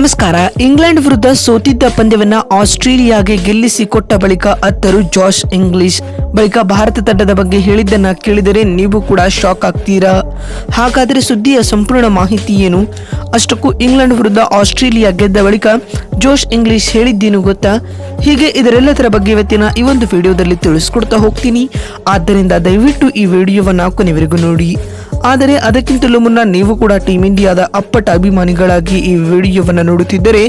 ನಮಸ್ಕಾರ. ಇಂಗ್ಲೆಂಡ್ ವಿರುದ್ಧ ಸೋತಿದ್ದ ಪಂದ್ಯವನ್ನ ಆಸ್ಟ್ರೇಲಿಯಾಗೆ ಗೆಲ್ಲಿಸಿ ಕೊಟ್ಟ ಬಳಿಕ ಅತ್ತರು ಜಾಶ್ ಇಂಗ್ಲಿಷ್. ಬಳಿಕ ಭಾರತ ತಂಡದ ಬಗ್ಗೆ ಹೇಳಿದ್ದನ್ನ ಕೇಳಿದರೆ ನೀವು ಕೂಡ ಶಾಕ್ ಆಗ್ತೀರಾ? ಹಾಗಾದರೆ ಸುದ್ದಿಯ ಸಂಪೂರ್ಣ ಮಾಹಿತಿ ಏನು? ಅಷ್ಟಕ್ಕೂ ಇಂಗ್ಲೆಂಡ್ ವಿರುದ್ಧ ಆಸ್ಟ್ರೇಲಿಯಾ ಗೆದ್ದ ಬಳಿಕ ಜೋಶ್ ಇಂಗ್ಲಿಷ್ ಹೇಳಿದ್ದೇನು ಗೊತ್ತಾ? ಹೀಗೆ ಇದರೆಲ್ಲದರ ಬಗ್ಗೆ ಇವತ್ತಿನ ಈ ಒಂದು ವಿಡಿಯೋದಲ್ಲಿ ತಿಳಿಸ್ಕೊಡ್ತಾ ಹೋಗ್ತೀನಿ. ಆದ್ದರಿಂದ ದಯವಿಟ್ಟು ಈ ವಿಡಿಯೋವನ್ನು ಕೊನೆವರೆಗೂ ನೋಡಿ. ಆದರೆ ಅದಕ್ಕಿಂತಲೂ ಮುನ್ನ ನೀವು ಕೂಡ ಟೀಮ್ ಇಂಡಿಯಾದ ಅಪ್ಪಟ ಅಭಿಮಾನಿಗಳಾಗಿ ಈ ವಿಡಿಯೋವನ್ನು ನೋಡುತ್ತಿದ್ದರೆ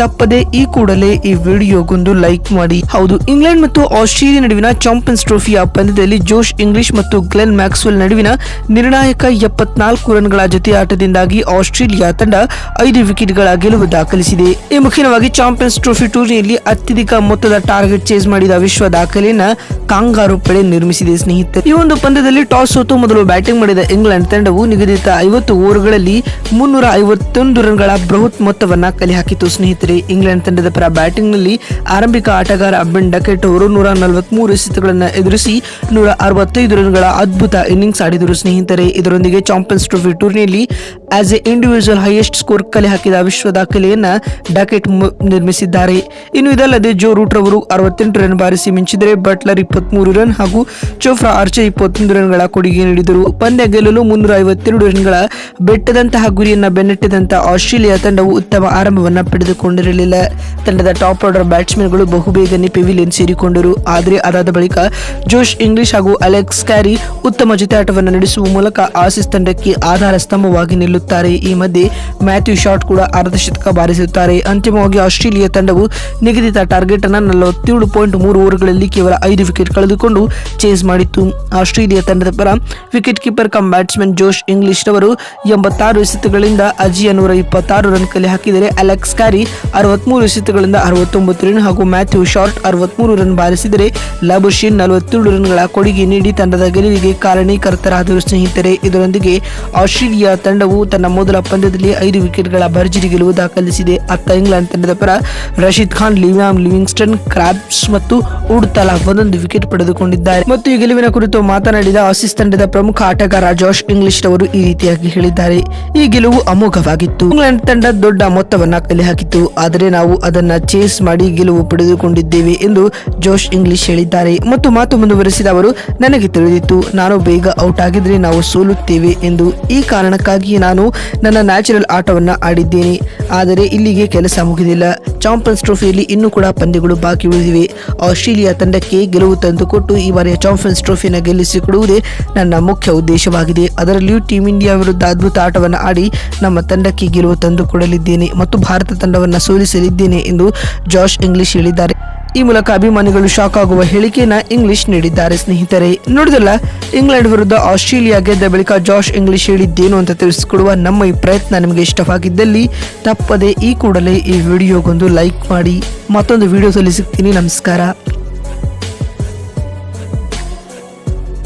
ತಪ್ಪದೆ ಈ ಕೂಡಲೇ ಈ ವಿಡಿಯೋಗೊಂದು ಲೈಕ್ ಮಾಡಿ. ಹೌದು, ಇಂಗ್ಲೆಂಡ್ ಮತ್ತು ಆಸ್ಟ್ರೇಲಿಯಾ ನಡುವಿನ ಚಾಂಪಿಯನ್ಸ್ ಟ್ರೋಫಿಯ ಪಂದ್ಯದಲ್ಲಿ ಜೋಶ್, ಇಂಗ್ಲಿಷ್ ಮತ್ತು ಗ್ಲೆನ್ ಮ್ಯಾಕ್ಸ್ವೆಲ್ ನಡುವಿನ ನಿರ್ಣಾಯಕ ಎಪ್ಪತ್ನಾಲ್ಕು ರನ್ಗಳ ಜೊತೆ ಆಟದಿಂದಾಗಿ ಆಸ್ಟ್ರೇಲಿಯಾ ತಂಡ ಐದು ವಿಕೆಟ್ಗಳ ಗೆಲುವು ದಾಖಲಿಸಿದೆ. ಈ ಮುಖ್ಯವಾಗಿ ಚಾಂಪಿಯನ್ಸ್ ಟ್ರೋಫಿ ಟೂರ್ನಿಯಲ್ಲಿ ಅತ್ಯಧಿಕ ಮೊತ್ತದ ಟಾರ್ಗೆಟ್ ಚೇಸ್ ಮಾಡಿದ ವಿಶ್ವ ದಾಖಲೆಯನ್ನ ಕಾಂಗಾರು ಪಡೆ ನಿರ್ಮಿಸಿದೆ ಸ್ನೇಹಿತರೆ. ಈ ಒಂದು ಪಂದ್ಯದಲ್ಲಿ ಟಾಸ್ ಸೋತು ಮೊದಲು ಬ್ಯಾಟಿಂಗ್ ಮಾಡಿದ ಇಂಗ್ಲೆಂಡ್ ತಂಡವು ನಿಗದಿತ ಐವತ್ತು ಓವರ್ಗಳಲ್ಲಿ ಮುನ್ನೂರ ಐವತ್ತೊಂದು ರನ್ಗಳ ಬೃಹತ್ ಮೊತ್ತವನ್ನ ಕಲೆ ಹಾಕಿತು ಸ್ನೇಹಿತರೆ, ಇಂಗ್ಲೆಂಡ್ ತಂಡದ ಪರ ಬ್ಯಾಟಿಂಗ್ನಲ್ಲಿ ಆರಂಭಿಕ ಆಟಗಾರ ಅಬ್ಬಿನ್ ಡಕೆಟ್ ಅವರು ನೂರ ನಲವತ್ಮೂರು ಎಸೆತಗಳನ್ನು ಎದುರಿಸಿ ನೂರ ಅರವತ್ತೈದು ರನ್ಗಳ ಅದ್ಭುತ ಇನ್ನಿಂಗ್ಸ್ ಆಡಿದರು. ಸ್ನೇಹಿತರೆ, ಇದರೊಂದಿಗೆ ಚಾಂಪಿಯನ್ಸ್ ಟ್ರೋಫಿ ಟೂರ್ನಿಯಲ್ಲಿ as a individual highest score ಕಲೆ ಹಾಕಿದ ವಿಶ್ವ ದಾಖಲೆಯನ್ನ ಡಕೆಟ್ ನಿರ್ಮಿಸಿದ್ದಾರೆ. ಇನ್ನು ಇದಲ್ಲದೆ ಜೋ ರೂಟ್ ಅವರು ಅರವತ್ತೆಂಟು ರನ್ ಬಾರಿಸಿ ಮಿಂಚಿದರೆ ಬಟ್ಲರ್ ಇಪ್ಪತ್ಮೂರು ರನ್ ಹಾಗೂ ಚೋಫ್ರಾ ಆರ್ಚೆ ಇಪ್ಪತ್ತೊಂದು ರನ್ಗಳ ಕೊಡುಗೆ ನೀಡಿದರು. ಪಂದ್ಯ ಗೆಲ್ಲಲು ಮುನ್ನೂರ ಐವತ್ತೆರಡು ರನ್ಗಳ ಬೆಟ್ಟದಂತಹ ಗುರಿಯನ್ನು ಬೆನ್ನಟ್ಟಿದಂತಹ ಆಸ್ಟ್ರೇಲಿಯಾ ತಂಡವು ಉತ್ತಮ ಆರಂಭವನ್ನು ಪಡೆದುಕೊಂಡಿರಲಿಲ್ಲ. ತಂಡದ ಟಾಪ್ ಆರ್ಡರ್ ಬ್ಯಾಟ್ಸ್ಮನ್ಗಳು ಬಹುಬೇಗನೆ ಪೆವಿಲಿಯನ್ ಸೇರಿಕೊಂಡರು. ಆದರೆ ಅದಾದ ಬಳಿಕ ಜೋಶ್ ಇಂಗ್ಲಿಷ್ ಹಾಗೂ ಅಲೆಕ್ಸ್ ಕ್ಯಾರಿ ಉತ್ತಮ ಜೊತೆಯಾಟವನ್ನು ನಡೆಸುವ ಮೂಲಕ ಆಸಿಸ್ ತಂಡಕ್ಕೆ ಆಧಾರ ಸ್ತಂಭವಾಗಿ ನಿಲ್ಲುತ್ತಾರೆ. ಈ ಮಧ್ಯೆ ಮ್ಯಾಥ್ಯೂ ಶಾಟ್ ಕೂಡ ಅರ್ಧಶತಕ ಬಾರಿಸುತ್ತಾರೆ. ಅಂತಿಮವಾಗಿ ಆಸ್ಟ್ರೇಲಿಯಾ ತಂಡವು ನಿಗದಿತ ಟಾರ್ಗೆಟ್ ಅನ್ನು ನಲವತ್ತೇಳು ಪಾಯಿಂಟ್ ಮೂರು ಓವರ್ಗಳಲ್ಲಿ ಕೇವಲ ಐದು ವಿಕೆಟ್ ಕಳೆದುಕೊಂಡು ಚೇಸ್ ಮಾಡಿತ್ತು. ಆಸ್ಟ್ರೇಲಿಯಾ ತಂಡದ ಪರ wicket keeper cum batsman Josh Inglis ರವರು ಎಂಬತ್ತಾರು ಎಸೆತಗಳಿಂದ ಅಜಿಯ ನೂರ ಇಪ್ಪತ್ತಾರು ರನ್ ಕಲೆ ಹಾಕಿದರೆ ಅಲೆಕ್ಸ್ ಕ್ಯಾರಿ ಅರವತ್ಮೂರು ಎಸೆತಗಳಿಂದ ಅರವತ್ತೊಂಬತ್ತು ರನ್ ಹಾಗೂ ಮ್ಯಾಥ್ಯೂ ಶಾರ್ಟ್ ಅರವತ್ಮೂರು ರನ್ ಬಾರಿಸಿದರೆ ಲಬುಶಿನ್ ನಲವತ್ತೇಳು ರನ್ಗಳ ಕೊಡುಗೆ ನೀಡಿ ತಂಡದ ಗೆಲುವಿಗೆ ಕಾರಣೀಕರ್ತರಾದರು ಸ್ನೇಹಿತರೆ. ಇದರೊಂದಿಗೆ ಆಸ್ಟ್ರೇಲಿಯಾ ತಂಡವು ತನ್ನ ಮೊದಲ ಪಂದ್ಯದಲ್ಲಿ ಐದು ವಿಕೆಟ್ಗಳ ಭರ್ಜರಿ ಗೆಲುವು ದಾಖಲಿಸಿದೆ. ಅತ್ತ ಇಂಗ್ಲೆಂಡ್ ತಂಡದ ಪರ ರಶೀದ್ ಖಾನ್ ಲಿವ್ಯಾಮ್ ಲಿವಿಂಗ್ಸ್ಟನ್, ಕ್ರಾಪ್ಸ್ ಮತ್ತು ಉಡ್ ತಲಾ ಒಂದೊಂದು ವಿಕೆಟ್ ಪಡೆದುಕೊಂಡಿದ್ದಾರೆ. ಮತ್ತು ಈ ಗೆಲುವಿನ ಕುರಿತು ಮಾತನಾಡಿದ ಆಸೀಸ್ ತಂಡದ ಪ್ರಮುಖ ಆಟಗಾರ ಜಾಶ್ ಇಂಗ್ಲಿಷ್ ರವರು ಈ ರೀತಿಯಾಗಿ ಹೇಳಿದ್ದಾರೆ. ಈ ಗೆಲುವು ಅಮೋಘವಾಗಿತ್ತು. ಇಂಗ್ಲೆಂಡ್ ತಂಡ ದೊಡ್ಡ ಮೊತ್ತವನ್ನ ಕಲೆ ಹಾಕಿತ್ತು ಆದರೆ ನಾವು ಅದನ್ನ ಚೇಸ್ ಮಾಡಿ ಗೆಲುವು ಪಡೆದುಕೊಂಡಿದ್ದೇವೆ ಎಂದು ಜೋಶ್ ಇಂಗ್ಲಿಷ್ ಹೇಳಿದ್ದಾರೆ. ಮತ್ತು ಮಾತು ಮುಂದುವರೆಸಿದ ಅವರು, ನನಗೆ ತಿಳಿದಿತ್ತು, ನಾನು ಬೇಗ ಔಟ್ ಆಗಿದ್ರೆ ನಾವು ಸೋಲುತ್ತೇವೆ ಎಂದು. ಈ ಕಾರಣಕ್ಕಾಗಿ ನಾನು ನನ್ನ ನ್ಯಾಚುರಲ್ ಆಟವನ್ನ ಆಡಿದ್ದೇನೆ. ಆದರೆ ಇಲ್ಲಿಗೆ ಕೆಲಸ ಮುಗಿದಿಲ್ಲ. ಚಾಂಪಿಯನ್ಸ್ ಟ್ರೋಫಿಯಲ್ಲಿ ಇನ್ನೂ ಕೂಡ ಪಂದ್ಯಗಳು ಬಾಕಿ ಉಳಿದಿವೆ. ಆಸ್ಟ್ರೇಲಿಯಾ ತಂಡಕ್ಕೆ ಗೆಲುವು ತಂದುಕೊಟ್ಟು ಈ ಬಾರಿಯ ಚಾಂಪಿಯನ್ಸ್ ಟ್ರೋಫಿನ ಗೆಲ್ಲಿಸಿಕೊಡುವುದೇ ನನ್ನ ಮುಖ್ಯ ಉದ್ದೇಶವಾಗಿದೆ. ಅದರಲ್ಲಿಯೂ ಟೀಂ ಇಂಡಿಯಾ ವಿರುದ್ಧ ಅದ್ಭುತ ಆಟವನ್ನು ಆಡಿ ನಮ್ಮ ತಂಡಕ್ಕೆ ಗೆಲುವು ತಂದುಕೊಡಲಿದ್ದೇನೆ ಮತ್ತು ಭಾರತ ತಂಡವನ್ನು ಸೋಲಿಸಲಿದ್ದೇನೆ ಎಂದು ಜಾಶ್ ಇಂಗ್ಲಿಷ್ ಹೇಳಿದ್ದಾರೆ. ಈ ಮೂಲಕ ಅಭಿಮಾನಿಗಳು ಶಾಕ್ ಆಗುವ ಹೇಳಿಕೆಯನ್ನ ಇಂಗ್ಲಿಷ್ ನೀಡಿದ್ದಾರೆ. ಸ್ನೇಹಿತರೆ ನೋಡಿದಲ್ಲ ಇಂಗ್ಲೆಂಡ್ ವಿರುದ್ಧ ಆಸ್ಟ್ರೇಲಿಯಾ ಗೆದ್ದ ಬಳಿಕ ಜಾಶ್ ಇಂಗ್ಲಿಷ್ ಹೇಳಿದ್ದೇನು ಅಂತ ತಿಳಿಸಿಕೊಡುವ ನಮ್ಮ ಈ ಪ್ರಯತ್ನ ನಿಮಗೆ ಇಷ್ಟವಾಗಿದ್ದಲ್ಲಿ ತಪ್ಪದೆ ಈ ಕೂಡಲೇ ಈ ವಿಡಿಯೋಗೊಂದು ಲೈಕ್ ಮಾಡಿ. ಮತ್ತೊಂದು ವಿಡಿಯೋದಲ್ಲಿ ಸಿಗ್ತೀನಿ ನಮಸ್ಕಾರ.